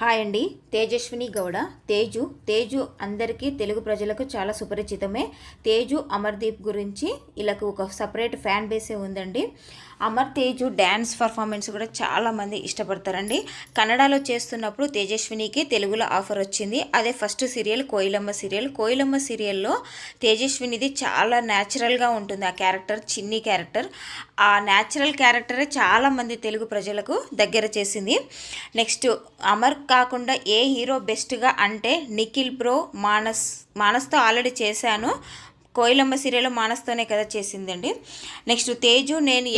Hi అండి. తేజస్విని గౌడ. తేజు తేజు అందరికీ తెలుగు ప్రజలకు చాలా సుపరిచితమే. తేజు అమర్దీప్ గురించి ఇలాకు ఒక సపరేట్ ఫ్యాన్ బేసే ఉందండి. అమర్ తేజు డ్యాన్స్ పర్ఫార్మెన్స్ కూడా చాలామంది ఇష్టపడతారండి. కన్నడలో చేస్తున్నప్పుడు తేజస్వినికి తెలుగులో ఆఫర్ వచ్చింది. అదే ఫస్ట్ సీరియల్ కోయిలమ్మ సీరియల్. కోయిలమ్మ సీరియల్లో తేజస్వినిది చాలా న్యాచురల్గా ఉంటుంది. ఆ క్యారెక్టర్ చిన్ని క్యారెక్టర్. ఆ న్యాచురల్ క్యారెక్టరే చాలామంది తెలుగు ప్రజలకు దగ్గర చేసింది. నెక్స్ట్ అమర్ కాకుండా ఏ హీరో బెస్ట్గా అంటే నిఖిల్ బ్రో మానస్ మానస్తో ఆల్రెడీ చేశాను. కోయిలమ్మ సీరియల్ మానస్తోనే కదా చేసిందండి. నెక్స్ట్ తేజు నేను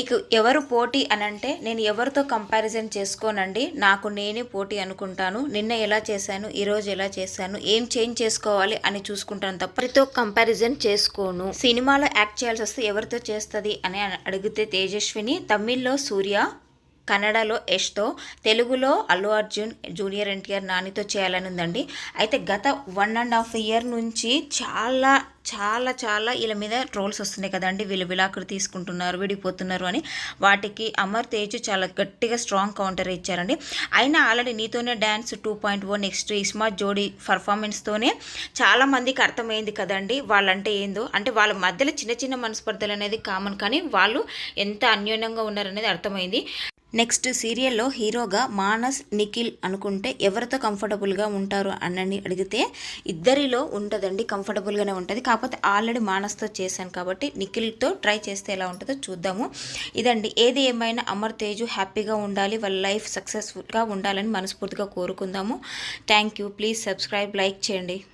ఎవరు పోటీ అని అంటే నేను ఎవరితో కంపారిజన్ చేసుకోనండి. నాకు నేనే పోటీ అనుకుంటాను. నిన్న ఎలా చేశాను ఈరోజు ఎలా చేశాను ఏం చేంజ్ చేసుకోవాలి అని చూసుకుంటాను తప్పటితో కంపారిజన్ చేసుకోను. సినిమాలో యాక్ట్ చేయాల్సి వస్తే ఎవరితో చేస్తుంది అని అడిగితే తేజస్విని తమిళ్ళో సూర్య కన్నడలో యష్తో తెలుగులో అల్లు అర్జున్ జూనియర్ ఎన్టీఆర్ నానితో చేయాలని ఉందండి అయితే గత వన్ అండ్ హాఫ్ ఇయర్ నుంచి చాలా చాలా చాలా వీళ్ళ మీద ట్రోల్స్ వస్తున్నాయి కదండి. వీళ్ళు విలాకులు తీసుకుంటున్నారు విడిపోతున్నారు అని. వాటికి అమర్ తేజ్ చాలా గట్టిగా స్ట్రాంగ్ కౌంటర్ ఇచ్చారండి. అయినా ఆల్రెడీ నీతోనే dance two point O next iSmart Jodi పర్ఫార్మెన్స్తోనే చాలా మందికి అర్థమైంది కదండి. వాళ్ళంటే ఏందో? అంటే వాళ్ళ మధ్యలో చిన్న చిన్న మనస్పర్ధలు అనేది కామన్ కానీ వాళ్ళు ఎంత అన్యోన్యంగా ఉన్నారనేది అర్థమైంది. నెక్స్ట్ సీరియల్లో హీరోగా మానస్ నిఖిల్ అనుకుంటే ఎవరితో కంఫర్టబుల్గా ఉంటారు అని అడిగితే ఇద్దరిలో ఉంటుందండి కంఫర్టబుల్గానే ఉంటుంది. కాకపోతే ఆల్రెడీ మానస్తో చేశాను కాబట్టి నిఖిల్తో ట్రై చేస్తే ఎలా ఉంటుందో చూద్దాము. ఇదండి ఏది ఏమైనా అమర్ తేజు హ్యాపీగా ఉండాలి వాళ్ళ లైఫ్ సక్సెస్ఫుల్గా ఉండాలని మనస్ఫూర్తిగా కోరుకుందాము. Thank you. Please subscribe like చేయండి.